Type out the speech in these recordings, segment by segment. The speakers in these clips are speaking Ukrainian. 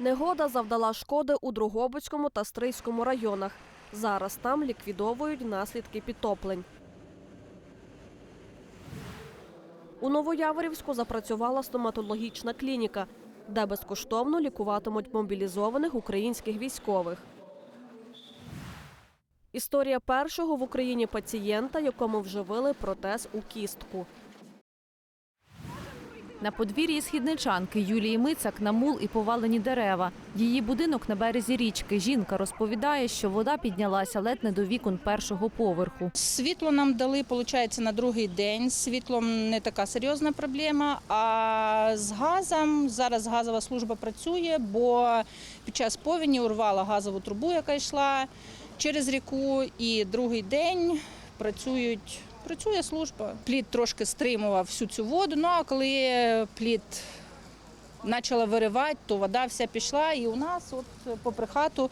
Негода завдала шкоди у Другобицькому та Стрийському районах. Зараз там ліквідовують наслідки підтоплень. У Новояворівську запрацювала стоматологічна клініка, де безкоштовно лікуватимуть мобілізованих українських військових. Історія першого в Україні пацієнта, якому вживили протез у кістку. На подвір'ї східничанки Юлії Мицак на мул і повалені дерева. Її будинок на березі річки. Жінка розповідає, що вода піднялася ледь не до вікон першого поверху. Світло нам дали, виходить, на другий день. Світлом не така серйозна проблема. А з газом зараз газова служба працює, бо під час повені урвала газову трубу, яка йшла через ріку. І другий день працюють. Працює служба. Плід трошки стримував всю цю воду. Ну а коли плід почала виривати, то вода вся пішла, і у нас, от попри хату,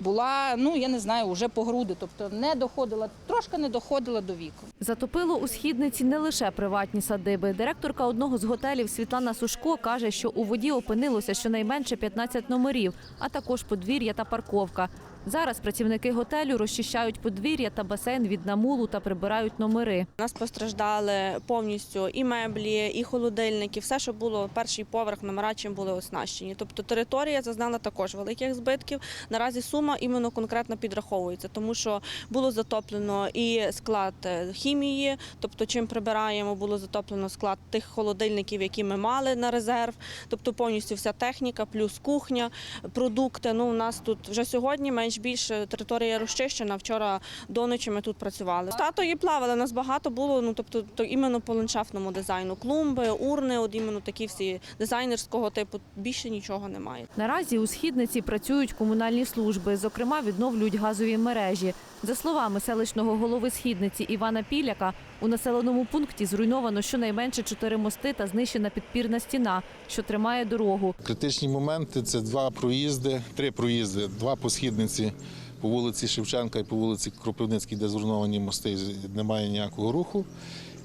була, ну я не знаю, вже по груди, тобто не доходила, трошки не доходила до віку. Затопило у східниці не лише приватні садиби. Директорка одного з готелів Світлана Сушко каже, що у воді опинилося щонайменше 15 номерів, а також подвір'я та парковка. Зараз працівники готелю розчищають подвір'я та басейн від намулу та прибирають номери. Нас постраждали повністю і меблі, і холодильники, все, що було перший поверх номера, чим були оснащені. Тобто територія зазнала також великих збитків. Наразі сума іменно конкретно підраховується, тому що було затоплено і склад е, хімії, тобто чим прибираємо, було затоплено склад тих холодильників, які ми мали на резерв. Тобто повністю вся техніка, плюс кухня, продукти. Ну у нас тут вже сьогодні менш більше територія розчищена. Вчора до ночі ми тут працювали. Статуї плавали, нас багато було. Ну тобто, то іменно по ландшафтному дизайну. Клумби, урни, от іменно такі всі дизайнерського типу. Більше нічого немає. Наразі у східниці працюють комунальні служби, зокрема, відновлюють газові мережі. За словами селищного голови східниці Івана Піляка, у населеному пункті зруйновано щонайменше чотири мости та знищена підпірна стіна, що тримає дорогу. Критичні моменти це два проїзди, три проїзди, два по східниці по вулиці Шевченка і по вулиці Кропивницькій, де зруйновані мости, немає ніякого руху.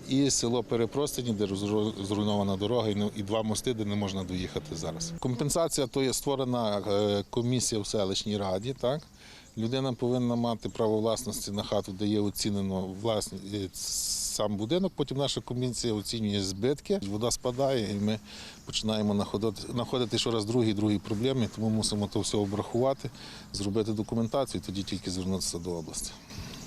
І село Перепростені, де зруйнована дорога, і два мости, де не можна доїхати зараз. Компенсація то є створена е, комісія в селищній раді. Так? Людина повинна мати право власності на хату, де є оцінено власні, е, сам будинок. Потім наша комісія оцінює збитки. Вода спадає, і ми починаємо знаходити, щораз другі другі проблеми. Тому мусимо то все обрахувати, зробити документацію, і тоді тільки звернутися до області.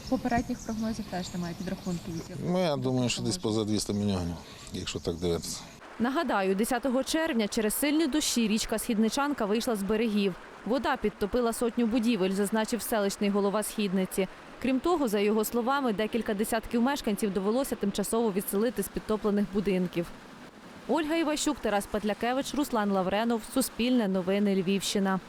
Попередніх прогнозів теж немає підрахунків. Ну, я думаю, що десь поза 200 мільйонів, якщо так дивитися. Нагадаю, 10 червня через сильні дощі річка Східничанка вийшла з берегів. Вода підтопила сотню будівель, зазначив селищний голова Східниці. Крім того, за його словами, декілька десятків мешканців довелося тимчасово відселити з підтоплених будинків. Ольга Іващук, Тарас Петлякевич, Руслан Лавренов. Суспільне новини Львівщина.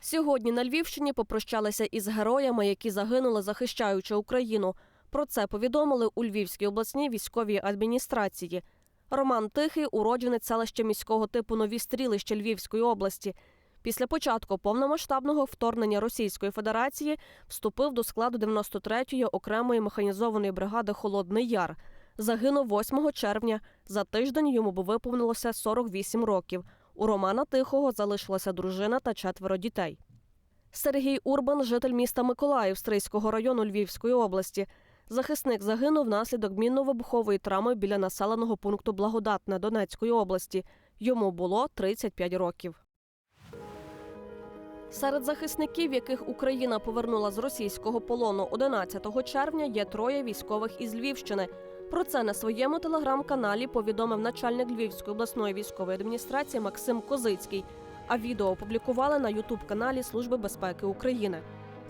Сьогодні на Львівщині попрощалися із героями, які загинули, захищаючи Україну. Про це повідомили у Львівській обласній військовій адміністрації. Роман Тихий, уродженець селища міського типу Нові Стрілища Львівської області. Після початку повномасштабного вторгнення Російської Федерації вступив до складу 93-ї окремої механізованої бригади Холодний Яр. Загинув 8 червня. За тиждень йому би виповнилося 48 років. У Романа Тихого залишилася дружина та четверо дітей. Сергій Урбан, житель міста Миколаїв Стрийського району Львівської області. Захисник загинув внаслідок мінно-вибухової травми біля населеного пункту Благодатне Донецької області. Йому було 35 років. Серед захисників, яких Україна повернула з російського полону 11 червня, є троє військових із Львівщини. Про це на своєму телеграм-каналі повідомив начальник Львівської обласної військової адміністрації Максим Козицький. А відео опублікували на ютуб-каналі Служби безпеки України.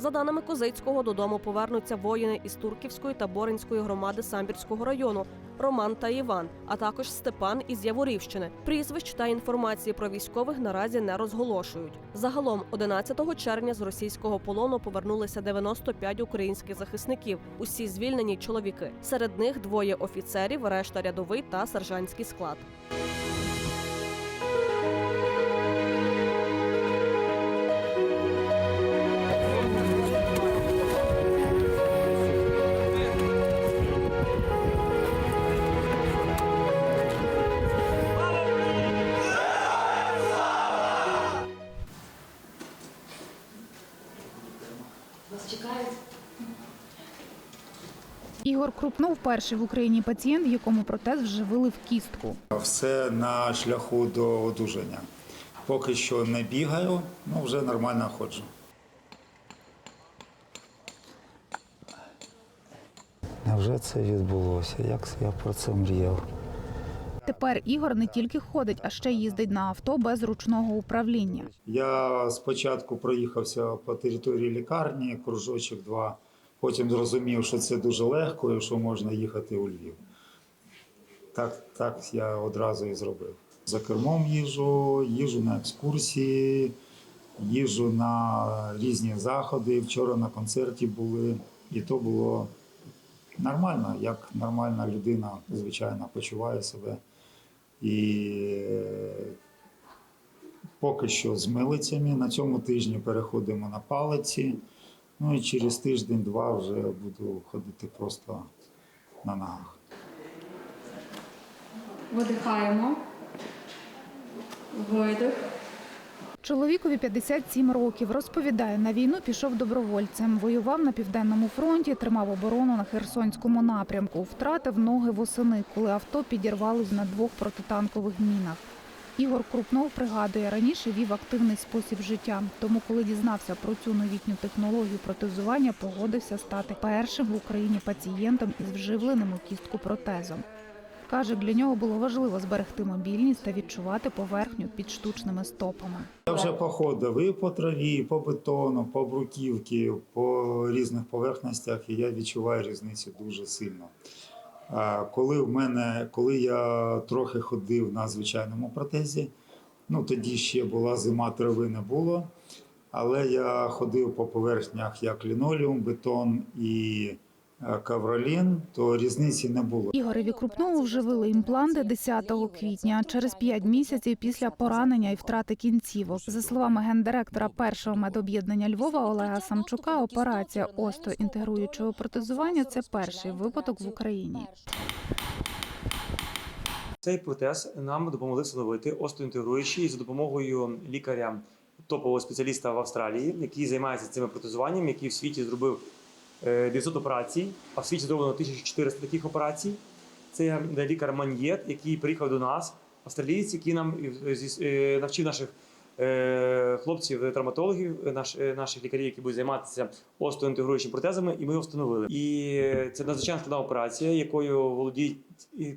За даними Козицького, додому повернуться воїни із Турківської та Боринської громади Самбірського району Роман та Іван, а також Степан із Яворівщини. Прізвищ та інформації про військових наразі не розголошують. Загалом, 11 червня з російського полону повернулися 95 українських захисників. Усі звільнені чоловіки. Серед них двоє офіцерів, решта рядовий та сержантський склад. Ігор Крупнов перший в Україні пацієнт, якому протез вживили в кістку. Все на шляху до одужання. Поки що не бігаю, ну вже нормально ходжу. Невже це відбулося? Як я про це мріяв? Тепер Ігор не тільки ходить, а ще їздить на авто без ручного управління. Я спочатку проїхався по території лікарні, кружочок два. Потім зрозумів, що це дуже легко і що можна їхати у Львів. Так, так я одразу і зробив. За кермом їжу, їжу на екскурсії, їжу на різні заходи. Вчора на концерті були, і то було нормально, як нормальна людина, звичайно, почуває себе. І е, поки що з милицями. На цьому тижні переходимо на палиці. Ну і через тиждень-два вже буду ходити просто на ногах. Видихаємо. Видих. Чоловікові 57 років. Розповідає, на війну пішов добровольцем. Воював на південному фронті, тримав оборону на Херсонському напрямку. Втратив ноги восени, коли авто підірвалось на двох протитанкових мінах. Ігор Крупнов пригадує, раніше вів активний спосіб життя. Тому, коли дізнався про цю новітню технологію протезування, погодився стати першим в Україні пацієнтом із вживленим у кістку протезом. Каже, для нього було важливо зберегти мобільність та відчувати поверхню під штучними стопами. Я вже походив і по траві, і по бетону, по бруківці, по різних поверхностях, і я відчуваю різницю дуже сильно. Коли в мене, коли я трохи ходив на звичайному протезі, ну тоді ще була зима, трави не було. Але я ходив по поверхнях як лінолеум, бетон і е, ковролін, то різниці не було. Ігореві Крупнову вживили імпланти 10 квітня, через 5 місяців після поранення і втрати кінцівок. За словами гендиректора першого медоб'єднання Львова Олега Самчука, операція остеоінтегруючого протезування це перший випадок в Україні. Цей протез нам допомогли встановити остеоінтегруючий за допомогою лікаря топового спеціаліста в Австралії, який займається цими протезуванням, який в світі зробив 900 операцій, а в світі зроблено 1400 таких операцій. Це лікар Маньєт, який приїхав до нас, австралієць, який нам е, е, навчив наших е, хлопців, травматологів, е, наш, е, наших лікарів, які будуть займатися остеоінтегруючими протезами, і ми його встановили. І е, це надзвичайно складна операція, якою володіють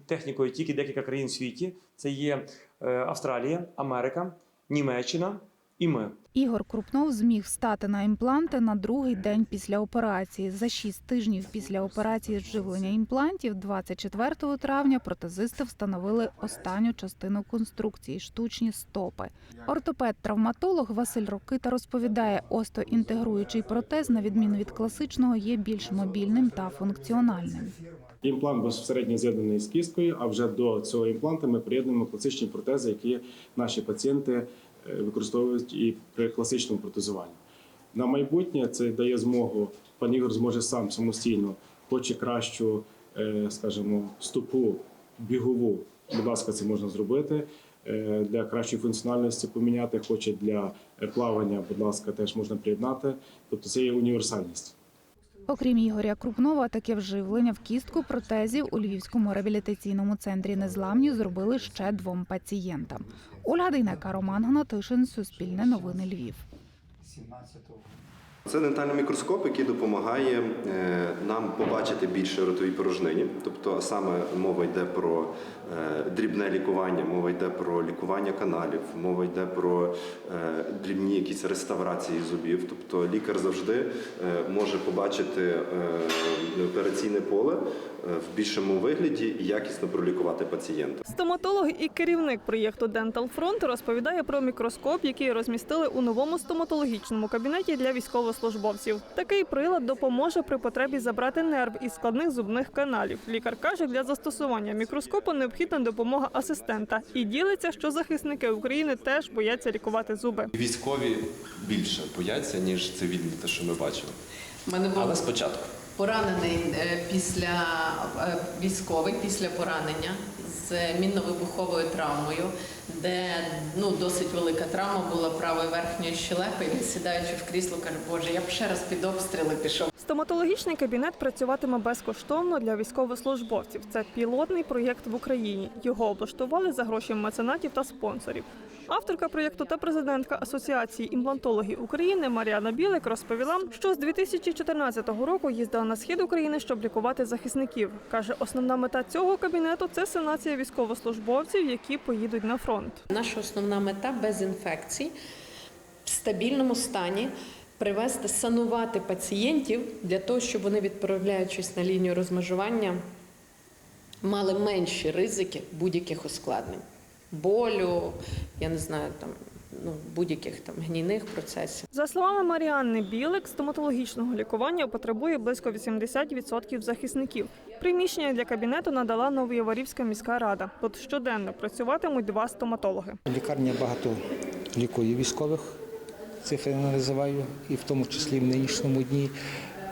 технікою тільки декілька країн в світі. Це є е, Австралія, Америка, Німеччина і ми. Ігор Крупнов зміг встати на імпланти на другий день після операції. За 6 тижнів після операції зживлення імплантів, 24 травня, протезисти встановили останню частину конструкції штучні стопи. Ортопед-травматолог Василь Рокита розповідає, остеоінтегруючий протез, на відміну від класичного, є більш мобільним та функціональним. Імплант безпосередньо з'єднаний з кісткою, а вже до цього імпланта ми приєднуємо класичні протези, які наші пацієнти використовують і при класичному протезуванні. На майбутнє це дає змогу, пан Ігор зможе сам самостійно, хоче кращу, е, скажімо, стопу бігову. Будь ласка, це можна зробити. Е, Для кращої функціональності поміняти, хоче для плавання, будь ласка, теж можна приєднати. Тобто це є універсальність. Окрім Ігоря Крупнова, таке вживлення в кістку протезів у Львівському реабілітаційному центрі незламні зробили ще двом пацієнтам. Ольга Дейнека, Роман Гнатишин, Суспільне новини Львів. Це дентальний мікроскоп, який допомагає е, нам побачити більше ротовій порожнині. Тобто саме мова йде про е, дрібне лікування, мова йде про лікування каналів, мова йде про е, дрібні якісь реставрації зубів. Тобто лікар завжди може побачити операційне поле в більшому вигляді і якісно пролікувати пацієнта. Стоматолог і керівник проєкту Dental Front розповідає про мікроскоп, який розмістили у новому стоматологічному кабінеті для військовослужбовців. Такий прилад допоможе при потребі забрати нерв із складних зубних каналів. Лікар каже, для застосування мікроскопу необхідна допомога асистента і ділиться, що захисники України теж бояться лікувати зуби. Військові більше бояться, ніж цивільні, те, що ми бачили. Але спочатку. поранений е, після е, військовий після поранення з мінно-вибуховою травмою, де ну досить велика травма була правої верхньої щелепи. Він сідаючи в крісло, каже, Боже, я б ще раз під обстріли пішов. Стоматологічний кабінет працюватиме безкоштовно для військовослужбовців. Це пілотний проєкт в Україні. Його облаштували за гроші меценатів та спонсорів. Авторка проєкту та президентка Асоціації імплантологів України Маріана Білик розповіла, що з 2014 року їздила на схід України, щоб лікувати захисників. каже, основна мета цього кабінету це санація військовослужбовців, які поїдуть на фронт. Наша основна мета без інфекцій в стабільному стані. Привести, санувати пацієнтів для того, щоб вони, відправляючись на лінію розмежування, мали менші ризики будь-яких ускладнень, болю, я не знаю, там ну будь-яких там гнійних процесів. За словами Маріанни Білик, стоматологічного лікування потребує близько 80% захисників. Приміщення для кабінету надала Новоєварівська міська рада. Тут щоденно працюватимуть два стоматологи. Лікарня багато лікує військових, цифри не називаю, і в тому числі в нинішньому дні.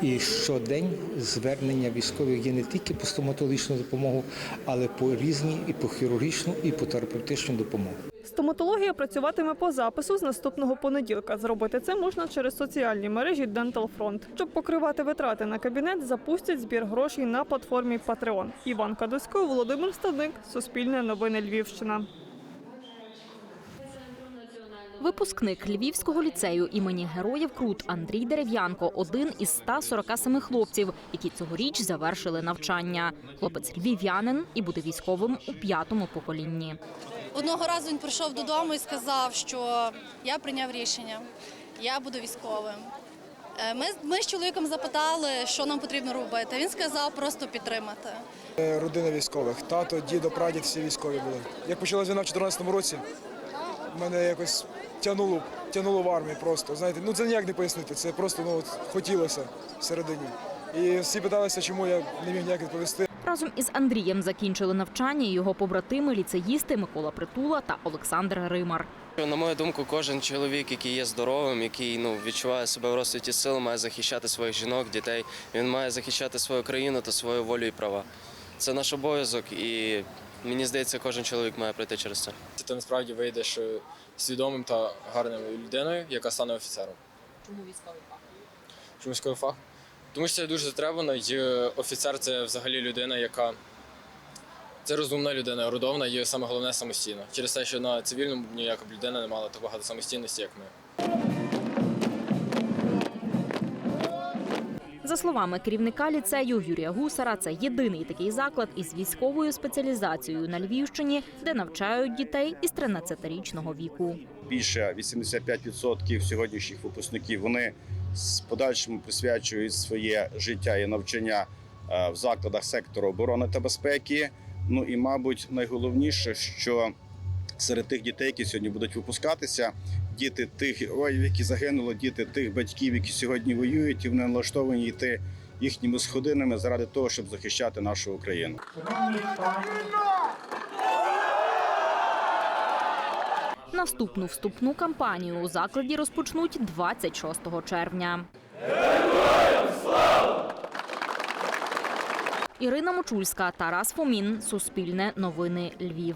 І щодень звернення військових є не тільки по стоматологічну допомогу, але по різні і по хірургічну, і по терапевтичну допомогу. Стоматологія працюватиме по запису з наступного понеділка. Зробити це можна через соціальні мережі Dental Front. Щоб покривати витрати на кабінет, запустять збір грошей на платформі Patreon. Іван Кадусько, Володимир Стадник, Суспільне новини Львівщина. Випускник Львівського ліцею імені Героїв Крут Андрій Дерев'янко один із 147 хлопців, які цьогоріч завершили навчання. Хлопець львів'янин і буде військовим у п'ятому поколінні. Одного разу він прийшов додому і сказав, що я прийняв рішення, я буду військовим. Е, Ми, ми з чоловіком запитали, що нам потрібно робити. Він сказав просто підтримати. Е, Родина військових. Тато, дідо, прадід, всі військові були. Як почалась війна в 2014 році, в мене якось тягнуло, тягнуло в армію просто. Знаєте, ну це ніяк не пояснити. Це просто ну, от, хотілося всередині. І всі питалися, чому я не міг ніяк відповісти. Разом із Андрієм закінчили навчання його побратими ліцеїсти Микола Притула та Олександр Римар. На мою думку, кожен чоловік, який є здоровим, який ну відчуває себе в розсвіті сил, має захищати своїх жінок, дітей. Він має захищати свою країну та свою волю і права. Це наш обов'язок, і мені здається, кожен чоловік має пройти через це. Ти насправді вийдеш свідомим та гарною людиною, яка стане офіцером. Чому військовий фах? Чому військовий фах? Тому що це дуже затребувано, і офіцер це взагалі людина, яка це розумна людина, родовна і саме головне самостійна. Через те, що на цивільному ніяка б людина не мала так багато самостійності, як ми. За словами керівника ліцею Юрія Гусара, це єдиний такий заклад із військовою спеціалізацією на Львівщині, де навчають дітей із 13-річного віку. більше 85% сьогоднішніх випускників вони з подальшому присвячують своє життя і навчання е, в закладах сектору оборони та безпеки. Ну і, мабуть, найголовніше, що серед тих дітей, які сьогодні будуть випускатися, діти тих героїв, які загинули, діти тих батьків, які сьогодні воюють, і вони налаштовані йти їхніми сходинами заради того, щоб захищати нашу Україну. Наступну вступну кампанію у закладі розпочнуть 26 червня. Ірина Мочульська, Тарас Фомін, Суспільне новини Львів.